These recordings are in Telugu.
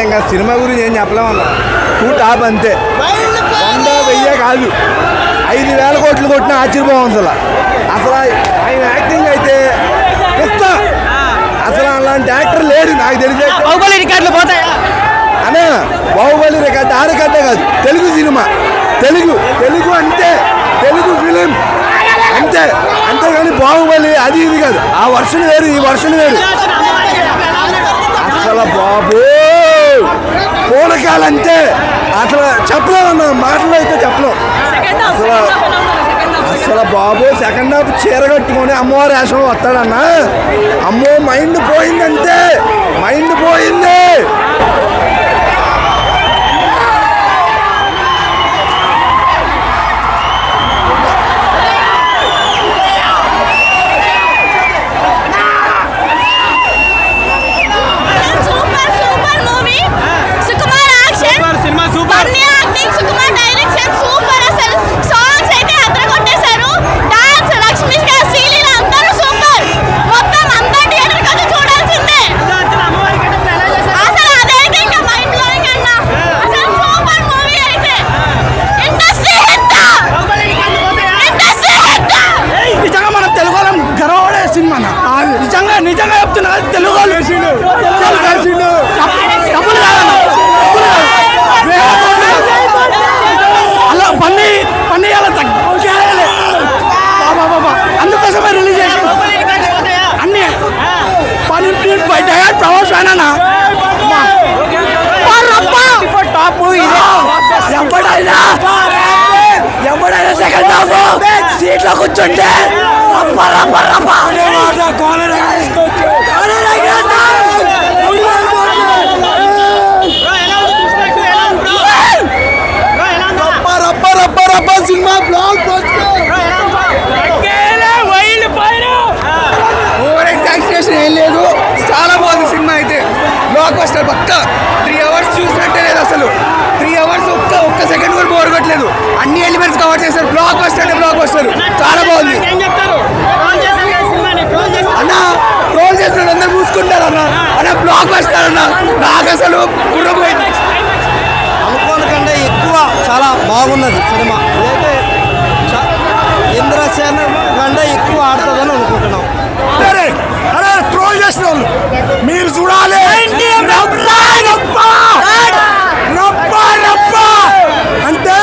ఇంకా సినిమా గురించి ఏం చెప్పలేమన్నా. టూ టాప్ అంతే. వంద వెయ్యే కాదు. ఐదు వేల కోట్లు కొట్టిన ఆశ్చర్యపోవం అసలు. అసలు ఆయన యాక్టింగ్ అయితే పిస్తా. అసలు అలాంటి యాక్టర్ లేడు నాకు తెలిసే బాహుబలి రికార్డులు పోతాయా? అనే బాహుబలి రికార్డ్ ఆ రికార్డే కాదు. తెలుగు సినిమా. తెలుగు తెలుగు అంతే. తెలుగు ఫిలిం. అంతే. అంతేగాని బాహుబలి అది ఇది కాదు. ఆ వర్షన్ వేరు ఈ వర్షన్ వేరు. అసలు బాబు పూనకాలంటే అసలు చెప్పలేమన్నా మాటలు అయితే చెప్పలేం. అసలు అసలు బాబు సెకండ్ హాఫ్ చీర కట్టుకొని అమ్మవారి వేషం వస్తాడన్నా. అమ్మో మైండ్ పోయిందంతే మైండ్ పోయింది super super movie Sukumar action super cinema super Bunny acting Sukumar direction super అసలు సాంగ్స్ అయితే అద్దర కొట్టేశారు డాన్స్ లక్ష్మీ గారు శ్రీలీల అందరూ సూపర్ మొత్తం అందరూ థియేటర్కి వచ్చి చూడాల్సిందే అసలు అదైతే ఇంకా మైండ్ బ్లోయింగ్ అన్న అసలు సూపర్ మూవీ అయితే ఇండస్ట్రీ హిట్ ఇండస్ట్రీ హిట్ నిజంగా మనం తెలుగు వాళ్ళం గర్వపడే సినిమా అన్న. ఆ, నిజంగా నిజంగా చెప్తున్నా తెలుగు వాళ్ళు డబ్బు- డబ్బులు కాదన్న డబ్బులు కాదు. వేల కోట్లు. అలా పన్ని పన్ని అలా తగ్గించాలి బాబా బాబా అందుకోసమే రిలీజ్ చేసి అన్ని పని బయట ప్రమోషన్ ఫ్యాన్ అన్న టాప్ ఎవడైనా ఎవడైనా సెకండ్ హాఫ్ సీట్లో కూర్చుంటే రప్ప రప్ప రప్ప రప్ప రప్ప రప్ప రప్ప సినిమా బ్లాక్ ఓవర్ ఎగ్జాక్షన్ ఏం లేదు చాలా బాగుంది సినిమా అయితే బ్లాక్ బస్టర్ పక్క త్రీ అవర్స్ చూసినట్టే లేదు అసలు త్రీ అవర్స్ ఒక్క ఒక్క సెకండ్ కూడా బోర్ కొట్టలేదు అన్ని ఎలిమెంట్స్ కవర్ చేశారు బ్లాక్ బస్టర్ అంటే బ్లాక్ బస్టర్ చాలా బాగుంది. అన్న ట్రోల్ చేసిన అందరు మూసుకుంటారు అన్న అన్న బ్లాక్ బస్టర్ అన్న నాకు అసలు గుర్రపోయింది అనుకోని కంటే ఎక్కువ చాలా బాగున్నది సినిమా అయితే చ- ఇంద్రసేన కంటే ఎక్కువ ఆడుతుందని అనుకుంటున్నాం అరే అరే ట్రోల్ చేసిన వాళ్ళు మీరు చూడాలి రప్ప, రప్ప! రప్ప, రప్ప! అంటే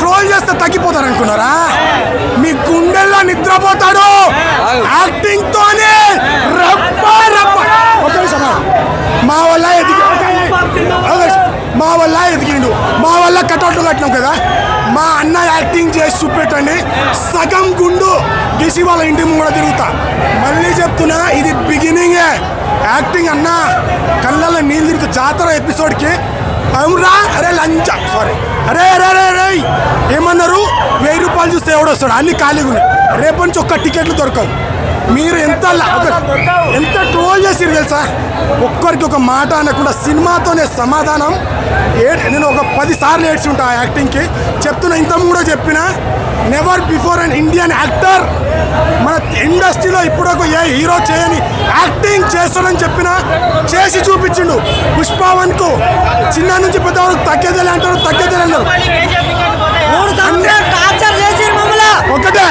ట్రోల్ చేస్తే తగ్గిపోతారు అనుకున్నారా మీ గుండెల్లో నిద్రపోతాడు యాక్టింగ్ తోనే రప్ప రప్ప ఒక నిమిషం ఆగు. మా వల్ల ఎదిగి ఒక నిమిషం. మా వల్ల ఎదిగిండు మా వల్ల కట్టినాం కదా? మా అన్న యాక్టింగ్ చేసి చూపెట్టండి. సగం గుండు గీసి వాళ్ళ ఇంటి కూడా తిరుగుతా. మళ్ళీ చెప్తున్నా ఇది బిగినింగే యాక్టింగ్ అన్న కళ్ళల్లో నీళ్ళు తిరుగుతా. జాతర ఎపిసోడ్కి అవునరా? అరే లంచ. సారీ అరే అరే అరే అరే. ఏమన్నారు? వెయ్యి రూపాయలు చూస్తే ఎవడొస్తాడు? అన్ని ఖాళీగా ఉన్నాయి. రేపటి నుంచి ఒక్క టికెట్లు దొరకవు. మీరు ఎంత ఎంత ట్రోల్ చేసిరు తెలుసా? ఒక్కరికి ఒక మాట అనకుండా సినిమాతోనే సమాధానం. ఏ నేను ఒక పది సార్లు ఏడ్చి ఉంటా ఆ యాక్టింగ్కి చెప్తున్నా ఇంత కూడా చెప్పిన never before an Indian actor మన ఇండస్ట్రీలో ఇప్పుడు ఏ హీరో చేయని యాక్టింగ్ చేస్తాడని చెప్పిన చేసి చూపించిండు. పుష్పవన్కు చిన్న నుంచి పెద్ద వరకు తగ్గేదేలే అంటారు తగ్గేదేలే అంటారు. ఒకటే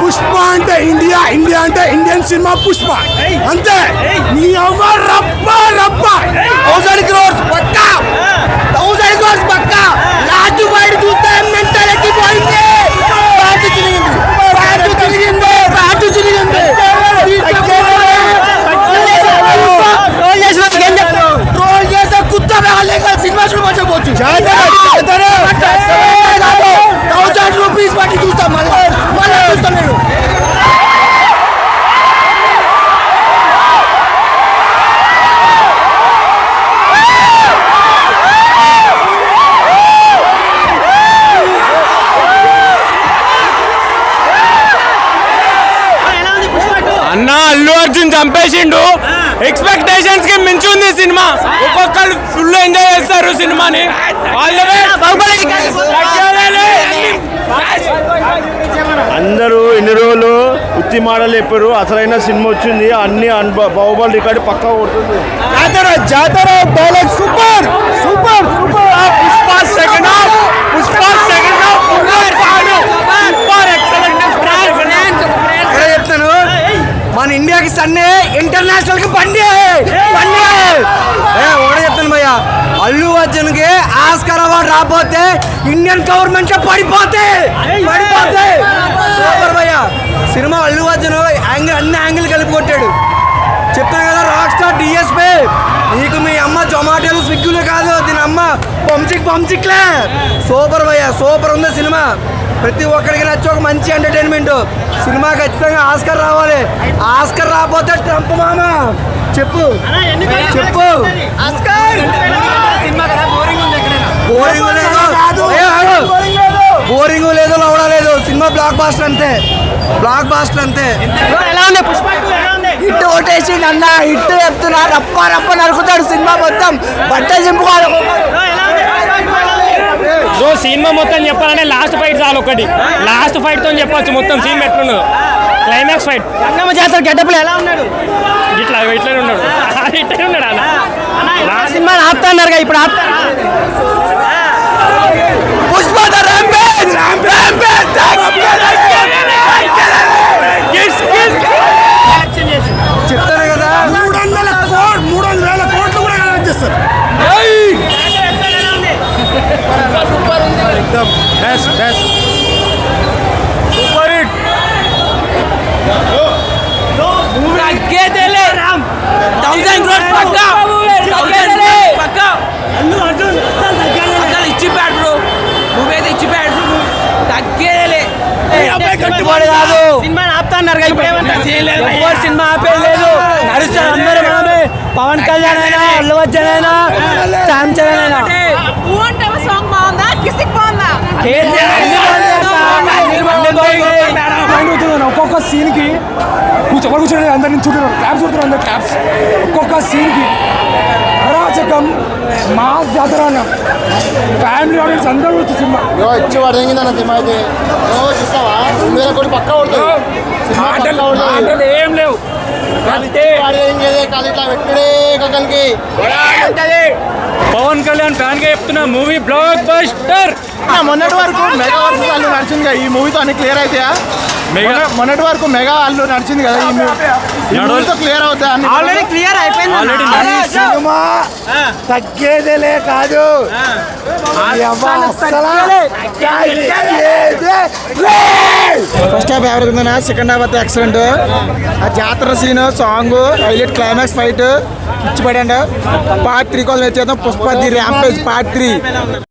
పుష్ప అంటే ఇండియా ఇండియా అంటే ఇండియన్ సినిమా పుష్ప అంతే నీ అవ్వ రప్ప రప్ప థౌసండ్ క్రోర్స్ పక్క థౌసండ్ క్రోర్స్ పక్క లాస్ట్ బయట చూస్తే మెంటాలిటీ పోయింది బ్యాట్ తిరిగింది బ్యాట్ తిరిగింది బ్యాట్ తిరిగింది ట్రోల్ చేస్తే కుత్త సినిమా చూడవచ్చు థౌసండ్ రూపీస్ బట్టి చూస్తాం మళ్ళీ మళ్ళీ చూస్తాం నేను అన్న అల్లు అర్జున్ చంపేసిండు. ఎక్స్పెక్టేషన్స్కి మించి ఉంది సినిమా. ఒక్కొక్కరు ఫుల్ ఎంజాయ్ చేస్తారు సినిమాని. అందరూ ఇన్ని రోజులు ఉత్తి మాటలు చెప్పారు? అసలైన సినిమా వచ్చింది. అన్ని బాహుబలి రికార్డు పక్కా కొడుతుంది. జాతర జాతర సూపర్ సూపర్. ఆస్కర్ అవార్డు రాకపోతే ఇండియన్ గవర్నమెంట్ పడిపోతే పడిపోతే. సూపర్ భయ్య. సినిమా అల్లు అర్జున్ యాంగిల్ అన్ని యాంగిల్ కలిపి కొట్టాడు. చెప్తాను కదా రాక్ స్టార్ డిఎస్పీ నీకు మీ అమ్మ జొమాటోలు స్విగ్గీలు కాదు దీని అమ్మ పంచిక్ పంచిక్లే సూపర్ భయ్య సూపర్ ఉంది సినిమా. ప్రతి ఒక్కరికి నచ్చి ఒక మంచి ఎంటర్టైన్మెంట్. సినిమా ఖచ్చితంగా ఆస్కర్ రావాలి. ఆస్కర్ రాకపోతే ట్రంప్ మామ. చెప్పు. చెప్పు. బోరింగ్ లేదు ఏ, ఆగు. బోరింగ్ లేదు. లవడా లేదు. సినిమా బ్లాక్ బాస్టర్ అంతే. బ్లాక్ బాస్టర్ అంతే ఎలా ఉంది? పుష్ప two ఎలా ఉంది? హిట్ ఓటేసి అన్న హిట్ చెప్తున్నా. రప్ప రప్ప నరుకుతాడు సినిమా మొత్తం. బట్టలు చింపుకోవాలి బ్రో, ఎలా ఉంది? సో సినిమా మొత్తం చెప్పాలంటే లాస్ట్ ఫైట్ చాలు ఒకటి. లాస్ట్ ఫైట్తో చెప్పొచ్చు. మొత్తం సీన్ ఎట్లున్నదో క్లైమాక్స్ ఫైట్ గంగమ్మ జాతర గెటప్లు ఎలా ఉన్నాడు? ఇట్లా ఇట్లనే ఉన్నాడు. ఇట్లనే ఉన్నాడు అన్న. ఆ సినిమాని ఆపుతా అన్నారుగా ఇప్పుడు ఆపుతారా? Pushpa the rampage! చెప్తాను కదా? మూడు వందల కోట్ మూడు వందల వేల కోట్లు కూడా కలెక్ట్ చేస్తారు. థౌసండ్ క్రోర్స్ పక్కా పక్కా అల్లు అర్జున్ అసలు ఇచ్చిపోయాడు బ్రో నువ్వైతే ఇచ్చిపోయాడు తగ్గేదేలే కట్టుబడి కాదు. సినిమా ఆపుతా అన్నారు ఇప్పుడు ఏమంటారు ఎవరు సినిమా ఆపేది లేదు. నడుస్తారు అందరూ మనమే పవన్ కళ్యాణ్ అయినా అల్లు అర్జున్ అయినా శ్యామ్ చరణ్ అయినా. ఒక్కొక్క సీన్కి కూర్చో కూర్చొని అందరిని చూస్తున్నారు క్లాప్స్ కొడుతున్నారు అందరు క్లాప్స్. ఒక్కొక్క సీన్ కి మాస్ జాతర అన్న ఫ్యామిలీ ఆడియన్స్ అందరూ వచ్చి సినిమా. వచ్చి పడేంగిందన్న సినిమా అయితే. చూస్తావా రెండు వేల కోటి పక్కా కొడుతుంది. ఏం లేవు. పవన్ కళ్యాణ్ ఫ్యాన్గా చెప్తున్నా మూవీ బ్లాక్ బస్టర్ మొన్నటి వరకు మెగా వర్సెస్ అల్లు నడిచింది కదా ఈ మూవీతో అన్ని క్లియర్ అవుతాయా మొన్న- మొన్నటి వరకు మెగా అల్లు నడిచింది కదా క్లియర్ అవుతాయి అన్ని. ఆల్రెడీ క్లియర్ అయిపోయింది సినిమా తగ్గేదేలే కాదు. ఫస్ట్ హాఫ్ యావరేజ్ ఉందన్న సెకండ్ హాఫ్ అయితే ఎక్సలెంట్ ఆ జాతర scene song highlight climax fight ఇచ్చిపడండి part three కోసం వచ్చేద్దాం Pushpa the rampage part three.